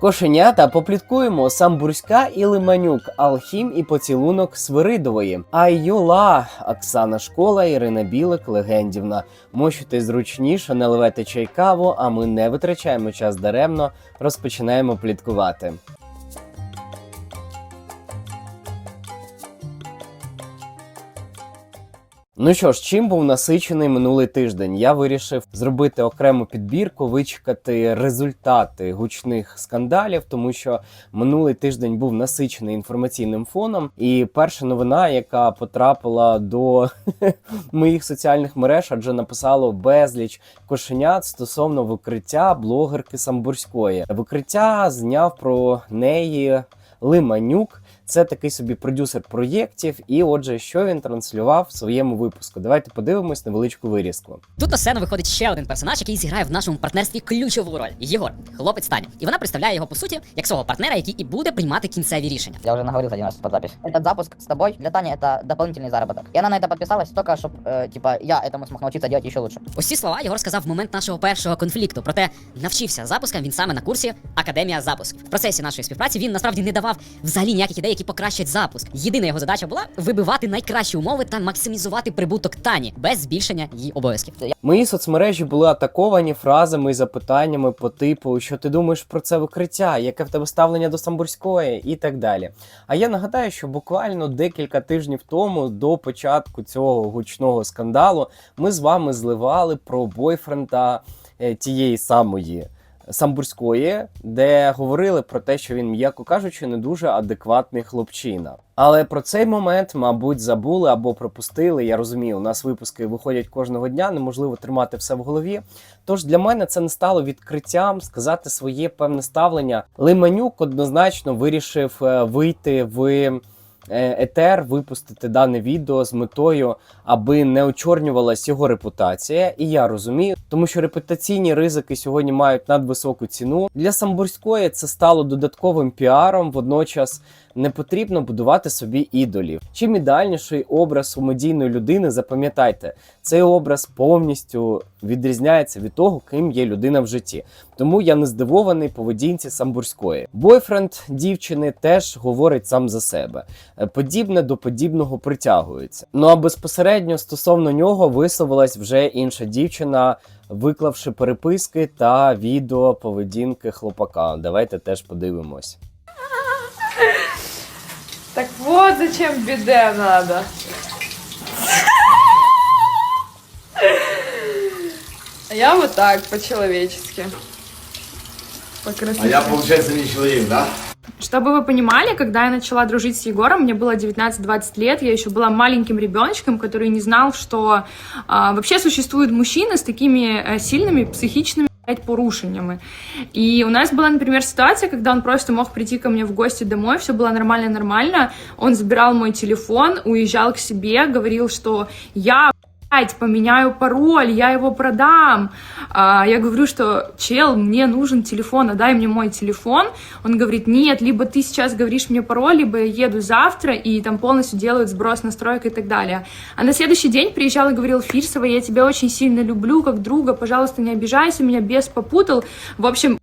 Кошенята попліткуємо Самбурська і Лиманюк, Алхім і поцілунок Свиридової. Айола, Оксана Школа, Ірина Білик, Легендівна. Мощуйте зручніше, наливайте чай каву, а ми не витрачаємо час даремно, розпочинаємо пліткувати. Ну що ж, чим був насичений минулий тиждень? Я вирішив зробити окрему підбірку, вичекати результати гучних скандалів, тому що минулий тиждень був насичений інформаційним фоном. І перша новина, яка потрапила до моїх соціальних мереж, адже написало безліч кошенят стосовно викриття блогерки Самбурської. Викриття зняв про неї Лиманюк. Це такий собі продюсер проєктів, і отже, що він транслював в своєму випуску. Давайте подивимось невеличку вирізку. Тут на сцену виходить ще один персонаж, який зіграє в нашому партнерстві ключову роль Єгор, хлопець Тані. І вона представляє його по суті як свого партнера, який і буде приймати кінцеві рішення. Я уже наговорил один раз под запись. Этот запуск с тобой для Тани это дополнительный заработок. И она на это подписалась только, чтобы, э, типа, я этому смог научиться делать еще лучше. Ось ці слова Єгор сказав в момент нашого першого конфлікту. Проте навчився запускам він саме на курсі Академія запуск. В процесі нашої співпраці він насправді не давав взагалі ніяких ідей, які покращать запуск. Єдина його задача була вибивати найкращі умови та максимізувати прибуток Тані без збільшення її обов'язків. Мої соцмережі були атаковані фразами і запитаннями по типу, що ти думаєш про це викриття, яке в тебе ставлення до Самбурської і так далі. А я нагадаю, що буквально декілька тижнів тому, до початку цього гучного скандалу, ми з вами зливали про бойфренда е, тієї самої. Самбурської, де говорили про те, що він, м'яко кажучи, не дуже адекватний хлопчина. Але про цей момент, мабуть, забули або пропустили. Я розумію, у нас випуски виходять кожного дня, неможливо тримати все в голові. Тож для мене це не стало відкриттям сказати своє певне ставлення. Лиманюк однозначно вирішив е, вийти в е, етер, випустити дане відео з метою, аби не очорнювалась його репутація. І я розумію, тому що репутаційні ризики сьогодні мають надвисоку ціну. Для Самбурської це стало додатковим піаром. Водночас не потрібно будувати собі ідолів. Чим ідеальніший образ у медійної людини, запам'ятайте, цей образ повністю відрізняється від того, ким є людина в житті. Тому я не здивований поведінці Самбурської. Бойфренд дівчини теж говорить сам за себе. Е, Подібне до подібного притягується. Ну а безпосередньо стосовно нього висловилась вже інша дівчина, виклавши переписки та відео поведінки хлопака. Давайте теж подивимось. Так вот зачем биде надо. А я вот так, по-человечески. По красоте. А я, получается, не человек, да? Чтобы вы понимали, когда я начала дружить с Егором, мне было 19-20 лет, я еще была маленьким ребеночком, который не знал, что а, вообще существуют мужчины с такими э, сильными психичными порушениями. И у нас была, например, ситуация, когда он просто мог прийти ко мне в гости домой, все было нормально-нормально, он забирал мой телефон, уезжал к себе, говорил, что я поменяю пароль, я его продам. А, я говорю, что, чел, мне нужен телефон, отдай мне мой телефон. Он говорит, нет, либо ты сейчас говоришь мне пароль, либо я еду завтра, и там полностью делают сброс настроек и так далее. А на следующий день приезжал и говорил, Фирсова, я тебя очень сильно люблю, как друга, пожалуйста, не обижайся, меня бес попутал. В общем,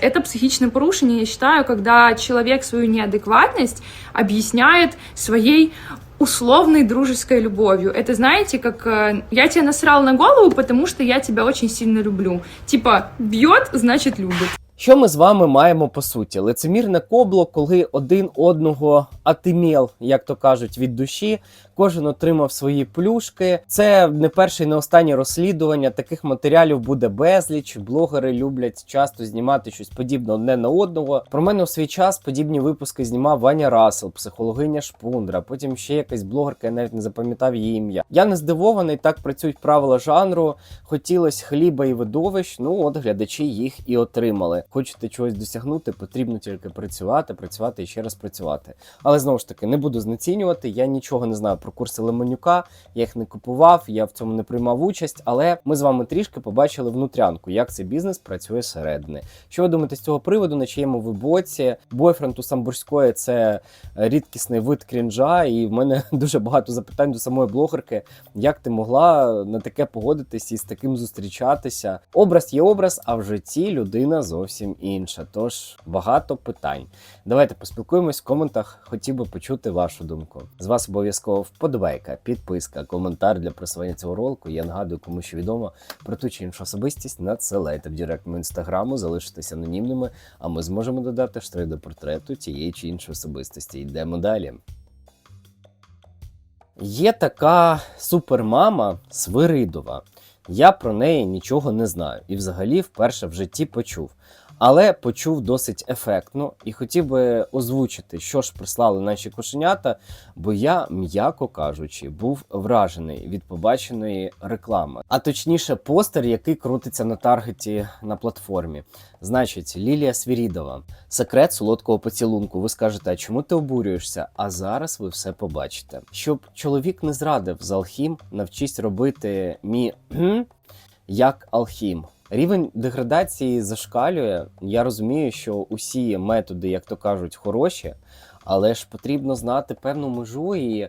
Это психичное порушение, я считаю, когда человек свою неадекватность объясняет своей условной дружеской любовью. Это, знаете, как э, я тебя насрал на голову, потому что я тебя очень сильно люблю. Типа, бьет, значит любит. Що ми з вами маємо по суті? Лицемірне кобло, коли один одного атимєл, як то кажуть, від душі, кожен отримав свої плюшки. Це не перше і не останнє розслідування. Таких матеріалів буде безліч. Блогери люблять часто знімати щось подібне одне на одного. Про мене у свій час подібні випуски знімав Ваня Расел, психологиня Шпундра. Потім ще якась блогерка, я навіть не запам'ятав її ім'я. Я не здивований, так працюють правила жанру. Хотілося хліба і видовищ. Ну от глядачі їх і отримали. Хочете чогось досягнути, потрібно тільки працювати, працювати і ще раз працювати. Але знову ж таки не буду знецінювати. Я нічого не знаю про курси Лемонюка, я їх не купував, я в цьому не приймав участь. Але ми з вами трішки побачили внутрянку, як цей бізнес працює зсередини. Що ви думаєте з цього приводу? На чиєму ви боці? Бойфренд у Самбурської це рідкісний вид крінжа, і в мене дуже багато запитань до самої блогерки. Як ти могла на таке погодитись і з таким зустрічатися? Образ є образ, а в житті людина зовсім зовсім інша. Тож багато питань. Давайте поспілкуємось в коментах. Хотів би почути вашу думку. З вас обов'язково вподобайка, підписка, коментар для просування цього ролику. Я нагадую, кому що відомо про ту чи іншу особистість. Надсилайте в директ мого інстаграму, залишитесь анонімними, а ми зможемо додати штрих до портрету тієї чи іншої особистості. Йдемо далі. Є така супермама Свиридова. Я про неї нічого не знаю і взагалі вперше в житті почув. Але почув досить ефектно і хотів би озвучити, що ж прислали наші кошенята, бо я, м'яко кажучи, був вражений від побаченої реклами. А точніше, постер, який крутиться на таргеті на платформі. Значить, Лілія Свірідова, секрет солодкого поцілунку. Ви скажете, а чому ти обурюєшся? А зараз ви все побачите. Щоб чоловік не зрадив з Алхім, навчись робити мі як Алхім. Рівень деградації зашкалює. Я розумію, що усі методи, як то кажуть, хороші, але ж потрібно знати певну межу і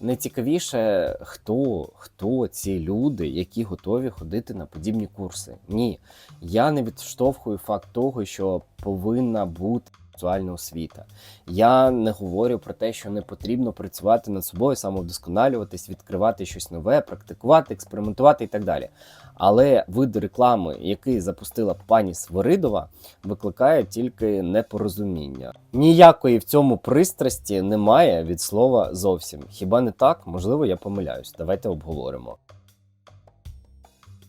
найцікавіше, хто, хто ці люди, які готові ходити на подібні курси. Ні, я не відштовхую факт того, що повинна бути сексуальна освіта. Я не говорю про те, що не потрібно працювати над собою, самовдосконалюватись, відкривати щось нове, практикувати, експериментувати і так далі. Але вид реклами, який запустила пані Свиридова, викликає тільки непорозуміння. Ніякої в цьому пристрасті немає від слова зовсім. Хіба не так? Можливо, я помиляюсь. Давайте обговоримо.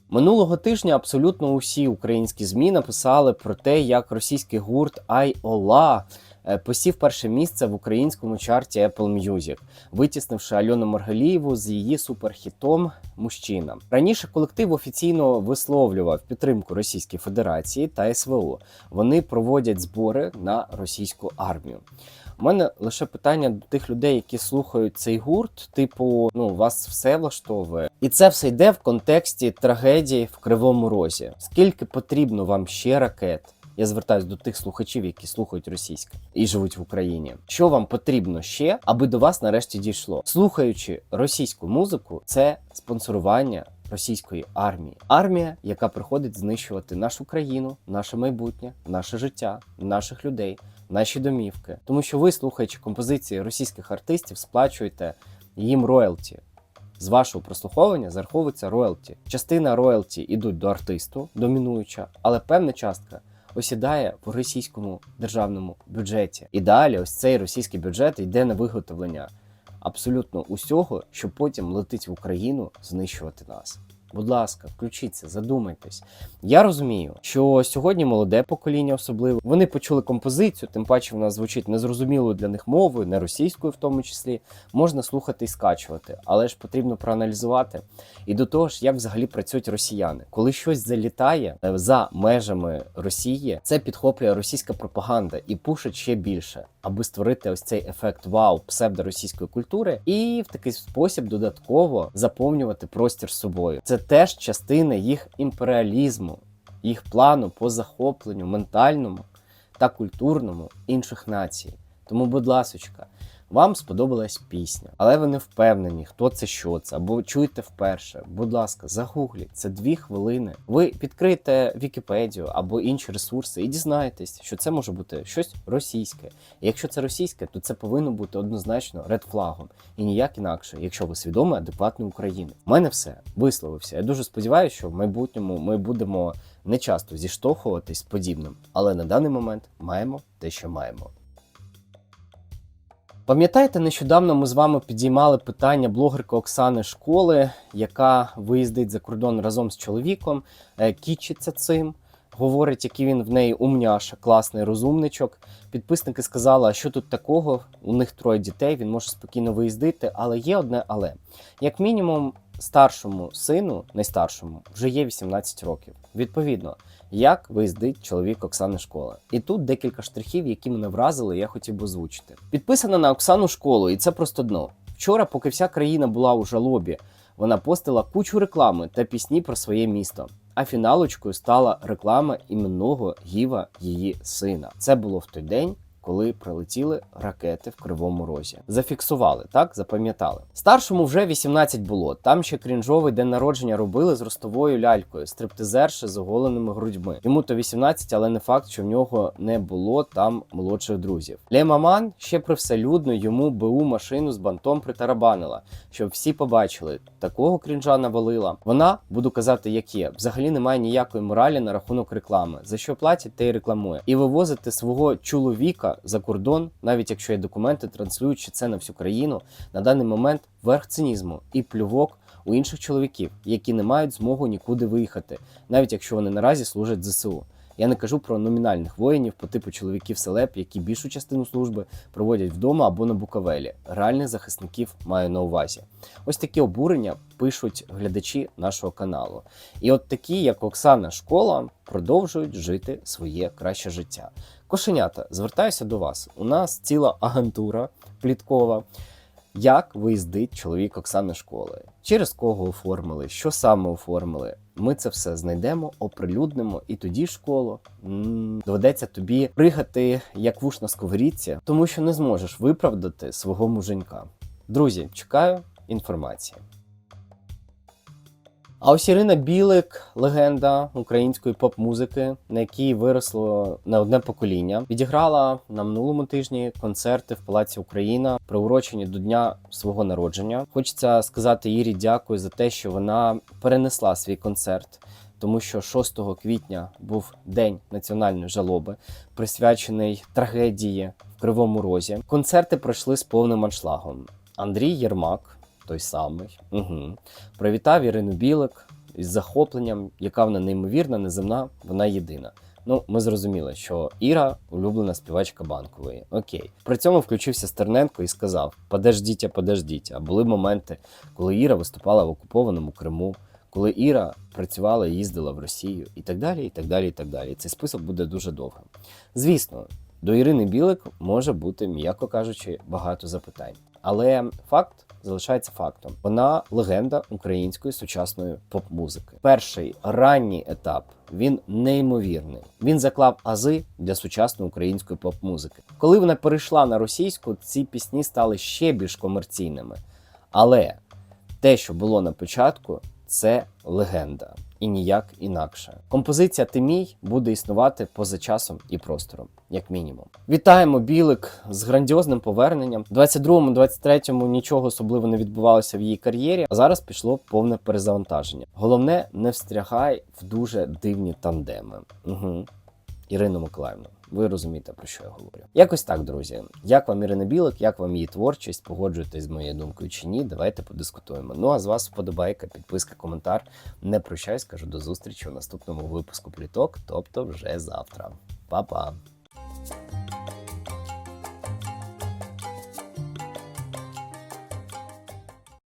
Минулого тижня абсолютно усі українські ЗМІ написали про те, як російський гурт Айола е, посів перше місце в українському чарті Apple Music, витіснивши Альону Маргалієву з її суперхітом Мужчина. Раніше колектив офіційно висловлював підтримку Російської Федерації та СВО. Вони проводять збори на російську армію. У мене лише питання до тих людей, які слухають цей гурт. Типу, ну вас все влаштовує, і це все йде в контексті трагедії в Кривому Розі. Скільки потрібно вам ще ракет? Я звертаюсь до тих слухачів, які слухають російське і живуть в Україні. Що вам потрібно ще, аби до вас нарешті дійшло? Слухаючи російську музику, це спонсорування російської армії. Армія, яка приходить знищувати нашу країну, наше майбутнє, наше життя, наших людей, наші домівки. Тому що ви, слухаючи композиції російських артистів, сплачуєте їм роялті. З вашого прослуховування зараховується роялті. Частина роялті йдуть до артисту, домінуюча, але певна частка осідає в російському державному бюджеті. І далі ось цей російський бюджет йде на виготовлення абсолютно усього, що потім летить в Україну знищувати нас. Будь ласка, включіться, задумайтесь. Я розумію, що сьогодні молоде покоління особливо вони почули композицію, тим паче вона звучить незрозумілою для них мовою, не російською, в тому числі. Можна слухати і скачувати, але ж потрібно проаналізувати. І до того ж, як взагалі працюють росіяни, коли щось залітає е, за межами Росії, це підхоплює російська пропаганда і пушить ще більше, аби створити ось цей ефект вау псевдоросійської культури, і в такий спосіб додатково заповнювати простір собою. Це теж частина їх імперіалізму, їх плану по захопленню ментальному та культурному інших націй. Тому, будь ласочка, вам сподобалась пісня, але ви не впевнені, хто це, що це, або чуєте вперше. Будь ласка, загугліть це дві хвилини. Ви відкрите Вікіпедію або інші ресурси і дізнаєтесь, що це може бути щось російське. І якщо це російське, то це повинно бути однозначно редфлагом і ніяк інакше, якщо ви свідомий, адекватний українець. У мене все висловився. Я дуже сподіваюся, що в майбутньому ми будемо не часто зіштовхуватись подібним, але на даний момент маємо те, що маємо. Пам'ятаєте, нещодавно ми з вами підіймали питання блогерки Оксани Школи, яка виїздить за кордон разом з чоловіком, е, кічиться цим, говорить, який він в неї умняша, класний розумничок. Підписники сказали, а що тут такого? У них троє дітей, він може спокійно виїздити, але є одне але. Як мінімум, старшому сину, найстаршому, вже є 18 років. Відповідно, як виїздить чоловік Оксани Школи. І тут декілька штрихів, які мене вразили, я хотів би озвучити. Підписана на Оксану Школу, і це просто дно. Вчора, поки вся країна була у жалобі, вона постила кучу реклами та пісні про своє місто. А фіналочкою стала реклама іменного гіва її сина. Це було в той день, коли прилетіли ракети в Кривому Розі. Зафіксували, так запам'ятали. Старшому вже 18 було. Там ще крінжовий день народження робили з ростовою лялькою, стриптизерши з оголеними грудьми. Йому то 18, але не факт, що в нього не було там молодших друзів. Лемаман ще привселюдно йому БУ машину з бантом притарабанила, щоб всі побачили. Такого крінжа навалила. Вона, буду казати, як є, взагалі немає ніякої моралі на рахунок реклами. За що платять, те й рекламує. І вивозити свого чоловіка за кордон, навіть якщо є документи, транслюючи це на всю країну, на даний момент верх цинізму і плювок у інших чоловіків, які не мають змогу нікуди виїхати, навіть якщо вони наразі служать ЗСУ. Я не кажу про номінальних воїнів по типу чоловіків селеп, які більшу частину служби проводять вдома або на Буковелі. Реальних захисників маю на увазі. Ось такі обурення пишуть глядачі нашого каналу. І от такі, як Оксана Школа, продовжують жити своє краще життя. Кошенята, звертаюся до вас. У нас ціла агентура пліткова. Як виїздить чоловік Оксани школи? Через кого оформили? Що саме оформили? Ми це все знайдемо, оприлюднимо, і тоді школу доведеться тобі пригати як вуш на сковорідці, тому що не зможеш виправдати свого муженька. Друзі, чекаю інформації. А ось Ірина Білик, легенда української поп-музики, на якій виросло не одне покоління, відіграла на минулому тижні концерти в Палаці Україна, приурочені до дня свого народження. Хочеться сказати Ірі дякую за те, що вона перенесла свій концерт. Тому що 6 квітня був день національної жалоби, присвячений трагедії в Кривому Розі. Концерти пройшли з повним аншлагом. Андрій Єрмак, той самий, угу, привітав Ірину Білик із захопленням, яка вона неймовірна, неземна, вона єдина. Ну, ми зрозуміли, що Іра улюблена співачка банкової. Окей. При цьому включився Стерненко і сказав: Подождіть, подождіть. А були моменти, коли Іра виступала в окупованому Криму, коли Іра працювала і їздила в Росію, і так далі, і так далі, і так далі. Цей список буде дуже довгим. Звісно, до Ірини Білик може бути, м'яко кажучи, багато запитань. Але факт залишається фактом. Вона легенда української сучасної поп-музики. Перший ранній етап він неймовірний. Він заклав ази для сучасної української поп-музики. Коли вона перейшла на російську, ці пісні стали ще більш комерційними. Але те, що було на початку, це легенда. І ніяк інакше. Композиція Ти мій буде існувати поза часом і простором, як мінімум. Вітаємо Білик з грандіозним поверненням. У 22-му, 23-му нічого особливо не відбувалося в її кар'єрі, а зараз пішло повне перезавантаження. Головне, не встрягай в дуже дивні тандеми. Угу. Ірина Миколаївну. ви розумієте, про що я говорю. Якось так, друзі. Як вам Ірина Білик, як вам її творчість? Погоджуєтесь з моєю думкою чи ні? Давайте подискутуємо. Ну а з вас вподобайка, підписка, коментар. Не прощаюсь, кажу до зустрічі у наступному випуску пліток, тобто вже завтра. Па-па!